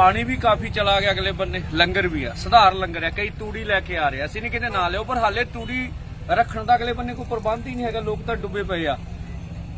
ਪਾਣੀ ਵੀ ਕਾਫੀ ਚਲਾ ਗਿਆ ਅਗਲੇ ਬੰਨੇ। ਲੰਗਰ ਵੀ ਆ ਸੁਧਾਰ ਲੰਗਰ ਆ, ਕਈ ਤੂੜੀ ਲੈ ਕੇ ਆ ਰਹੇ ਅਸੀਂ ਨਹੀਂ ਕਹਿੰਦੇ ਨਾ ਲਿਓ ਪਰ ਹਾਲੇ ਤੂੜੀ ਰੱਖਣ ਦਾ ਅਗਲੇ ਬੰਨੇ ਕੋਈ ਪ੍ਰਬੰਧ ਹੀ ਨਹੀਂ ਹੈਗਾ, ਲੋਕ ਤਾਂ ਡੁੱਬੇ ਪਏ ਆ।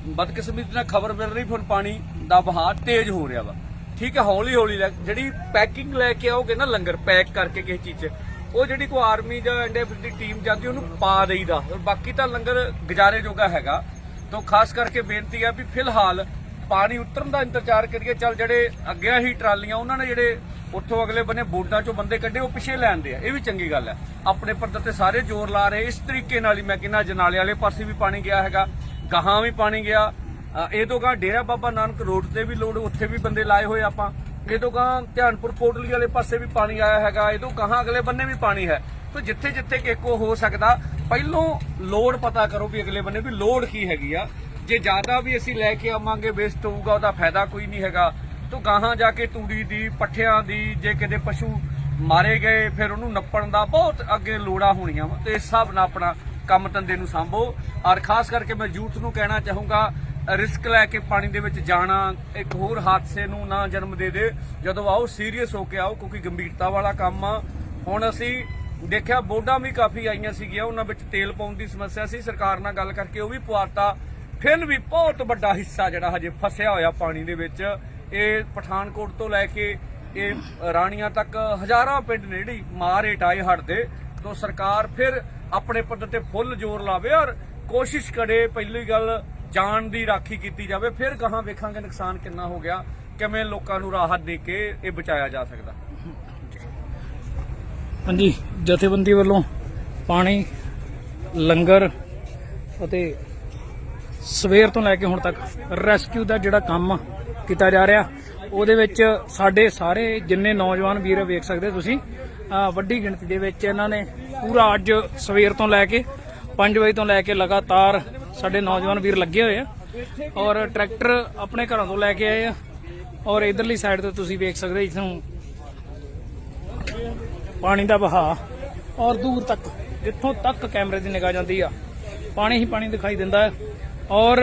ਬਦਕਿਸਮਤੀ ਨਾਲ ਖਬਰ ਮਿਲ ਰਹੀ ਫਿਰ ਪਾਣੀ ਦਾ ਵਹਾਅ ਤੇਜ਼ ਹੋ ਰਿਹਾ ਵਾ। ਠੀਕ ਹੈ ਹੌਲੀ ਹੌਲੀ ਜਿਹੜੀ ਪੈਕਿੰਗ ਲੈ ਕੇ ਆਓਗੇ ਨਾ ਲੰਗਰ, ਪੈਕ ਕਰਕੇ ਕਿਸੇ ਚੀਜ਼ 'ਚ, ਉਹ ਜਿਹੜੀ ਕੋਈ ਆਰਮੀ ਜਾਂ ਐਨਡੀਐਫ ਦੀ ਟੀਮ ਜਾਂਦੀ, ਉਹਨੂੰ ਪਾ ਦੇਈਦਾ। ਬਾਕੀ ਤਾਂ ਲੰਗਰ ਗੁਜ਼ਾਰੇ ਜੋਗਾ ਹੈਗਾ। ਤੋਂ ਖਾਸ ਕਰਕੇ ਬੇਨਤੀ ਆ ਵੀ ਫਿਲਹਾਲ ਪਾਣੀ ਉਤਰਨ ਦਾ ਇੰਤਜ਼ਾਰ ਕਰੀਏ ਚੱਲ ਜਿਹੜੇ ਅੱਗੇ ਹੀ ਟਰਾਲੀਆਂ ਉਹਨਾਂ ਨੇ ਜਿਹੜੇ ਉੱਥੋਂ ਅਗਲੇ ਬੰਨੇ ਬੋਟਾਂ ਚੋਂ ਬੰਦੇ ਕੱਢੇ ਉਹ ਪਿੱਛੇ ਲੈਂਦੇ ਆ। ਇਹ ਵੀ ਚੰਗੀ ਗੱਲ ਹੈ। ਆਪਣੇ ਪੱਧਰ ਤੇ ਸਾਰੇ ਜ਼ੋਰ ਲਾ ਰਹੇ ਇਸ ਤਰੀਕੇ ਨਾਲ ਹੀ ਮੈਂ ਕਹਿੰਦਾ ਜਨਾਲੇ ਵਾਲੇ ਪਾਸੇ ਵੀ ਪਾਣੀ ਗਿਆ ਹੈਗਾ ਗਾਹਾਂ ਵੀ ਪਾਣੀ ਗਿਆ। ਅ, ਇਹ ਤੋਂ ਗਾ ਡੇਰਾ ਬਾਬਾ ਨਾਨਕ ਰੋਡ ਤੇ ਵੀ ਲੋੜ ਉੱਥੇ ਵੀ ਬੰਦੇ ਲਾਏ ਹੋਏ ਆਪਾਂ। ਇਹ ਤੋਂ ਗਾ ਧਿਆਨਪੁਰ ਕੋਟਲੀ ਵਾਲੇ ਪਾਸੇ ਵੀ ਪਾਣੀ ਆਇਆ ਹੈਗਾ ਇਹ ਤੋਂ ਗਾਹਾਂ ਅਗਲੇ ਬੰਨੇ ਵੀ ਪਾਣੀ ਹੈ। ਤਾਂ ਜਿੱਥੇ ਜਿੱਥੇ ਕਿਕੋ ਹੋ ਸਕਦਾ ਪਹਿਲੋਂ ਲੋੜ ਪਤਾ ਕਰੋ ਵੀ ਅਗਲੇ ਬੰਨੇ ਵੀ ਲੋੜ ਕੀ ਹੈਗੀ ਆ। ਜੇ ਜ਼ਿਆਦਾ ਵੀ ਅਸੀਂ ਲੈ ਕੇ ਆਵਾਂਗੇ ਵੇਸਟ ਹੋਊਗਾ, ਉਹਦਾ ਫਾਇਦਾ ਕੋਈ ਨਹੀਂ ਹੈਗਾ। ਤੋਂ ਗਾਹਾਂ ਜਾ ਕੇ ਤੂੜੀ ਦੀ, ਪੱਠਿਆਂ ਦੀ, ਜੇ ਕਿਤੇ ਪਸ਼ੂ ਮਾਰੇ ਗਏ, ਫਿਰ ਉਹਨੂੰ ਨੱਪਣ ਦਾ ਬਹੁਤ ਅੱਗੇ ਲੋੜਾਂ ਹੋਣੀਆਂ ਵਾ। ਤੇ ਇਸ ਹਿਸਾਬ ਨਾਲ ਆਪਣਾ ਕੰਮ ਧੰਦੇ ਨੂੰ ਸੰਭੋ। ਔਰ ਖਾਸ ਕਰਕੇ ਮੈਂ ਯੂਥ ਨੂੰ ਕਹਿਣਾ ਚਾਹੂੰਗਾ, ਰਿਸਕ ਲੈ ਕੇ ਪਾਣੀ ਦੇ ਵਿੱਚ ਜਾਣਾ, ਇੱਕ ਹੋਰ ਹਾਦਸੇ ਨੂੰ ਨਾ ਜਨਮ ਦੇ ਦੇ। ਜਦੋਂ ਆਓ ਸੀਰੀਅਸ ਹੋ ਕੇ ਆਓ, ਕਿਉਂਕਿ ਗੰਭੀਰਤਾ ਵਾਲਾ ਕੰਮ ਆ। ਹੁਣ ਅਸੀਂ ਦੇਖਿਆ ਬੋਰਡਾਂ ਵੀ ਕਾਫੀ ਆਈਆਂ ਸੀਗੀਆਂ, ਉਹਨਾਂ ਵਿੱਚ ਤੇਲ ਪਾਉਣ ਦੀ ਸਮੱਸਿਆ ਸੀ। ਸਰਕਾਰ ਨਾਲ ਗੱਲ ਕਰਕੇ ਉਹ ਵੀ ਪਵਾਤਾ ਫਿਰ ਵੀ ਬਹੁਤ ਵੱਡਾ ਹਿੱਸਾ ਜਿਹੜਾ ਹਜੇ ਫਸਿਆ ਹੋਇਆ ਪਾਣੀ ਦੇ ਵਿੱਚ। ਇਹ ਪਠਾਨਕੋਟ ਤੋਂ ਲੈ ਕੇ ਇਹ ਰਾਣੀਆਂ ਤੱਕ ਹਜ਼ਾਰਾਂ ਪਿੰਡ ਨੇ ਜਿਹੜੀ ਮਾਰ ਹਟਾਏ ਹਟਦੇ ਤੋਂ ਸਰਕਾਰ ਫਿਰ ਆਪਣੇ ਪੱਧਰ ਤੇ ਫੁੱਲ ਜ਼ੋਰ ਲਾਵੇ ਔਰ ਕੋਸ਼ਿਸ਼ ਕਰੇ ਪਹਿਲੀ ਗੱਲ ਜਾਨ ਦੀ ਰਾਖੀ ਕੀਤੀ ਜਾਵੇ। ਫਿਰ ਕਹਾਂ ਵੇਖਾਂਗੇ ਨੁਕਸਾਨ ਕਿੰਨਾ ਹੋ ਗਿਆ, ਕਿਵੇਂ ਲੋਕਾਂ ਨੂੰ ਰਾਹਤ ਦੇ ਕੇ ਇਹ ਬਚਾਇਆ ਜਾ ਸਕਦਾ। ਹਾਂਜੀ, ਜਥੇਬੰਦੀ ਵੱਲੋਂ ਪਾਣੀ, ਲੰਗਰ ਅਤੇ ਸਵੇਰ ਤੋਂ ਲੈ ਕੇ ਹੁਣ ਤੱਕ ਰੈਸਕਿਊ ਦਾ ਜਿਹੜਾ ਕੰਮ ਕੀਤਾ ਜਾ ਰਿਹਾ, ਉਹਦੇ ਵਿੱਚ ਸਾਡੇ ਸਾਰੇ ਜਿੰਨੇ ਨੌਜਵਾਨ ਵੀਰ ਵੇਖ ਸਕਦੇ ਤੁਸੀਂ ਵੱਡੀ ਗਿਣਤੀ ਦੇ ਵਿੱਚ ਇਹਨਾਂ ਨੇ ਪੂਰਾ ਅੱਜ ਸਵੇਰ ਤੋਂ ਲੈ ਕੇ 5 ਵਜੇ ਤੋਂ ਲੈ ਕੇ ਲਗਾਤਾਰ ਸਾਡੇ ਨੌਜਵਾਨ ਵੀਰ ਲੱਗੇ ਹੋਏ ਆ ਔਰ ਟਰੈਕਟਰ ਆਪਣੇ ਘਰਾਂ ਤੋਂ ਲੈ ਕੇ ਆਏ ਆ ਔਰ ਇਧਰਲੀ ਸਾਈਡ ਤੇ ਤੁਸੀਂ ਵੇਖ ਸਕਦੇ ਇਥੋਂ ਪਾਣੀ ਦਾ ਵਹਾਅ ਔਰ ਦੂਰ ਤੱਕ, ਜਿੱਥੋਂ ਤੱਕ ਕੈਮਰੇ ਦੀ ਨਿਗਾਹ ਜਾਂਦੀ ਆ, ਪਾਣੀ ਹੀ ਪਾਣੀ ਦਿਖਾਈ ਦਿੰਦਾ ਹੈ। ਔਰ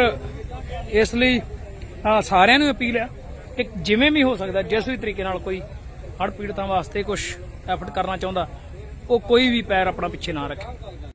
ਇਸ ਲਈ ਸਾਰਿਆਂ ਨੂੰ ਅਪੀਲ ਹੈ ਕਿ ਜਿਵੇਂ ਵੀ ਹੋ ਸਕਦਾ, ਜਿਸ ਵੀ ਤਰੀਕੇ ਨਾਲ ਕੋਈ ਹੜ੍ਹ ਪੀੜਤਾਂ ਵਾਸਤੇ ਕੁਝ ਐਫਰਟ ਕਰਨਾ ਚਾਹੁੰਦਾ, ਉਹ ਕੋਈ ਵੀ ਪੈਰ ਆਪਣਾ ਪਿੱਛੇ ਨਾ ਰੱਖੇ।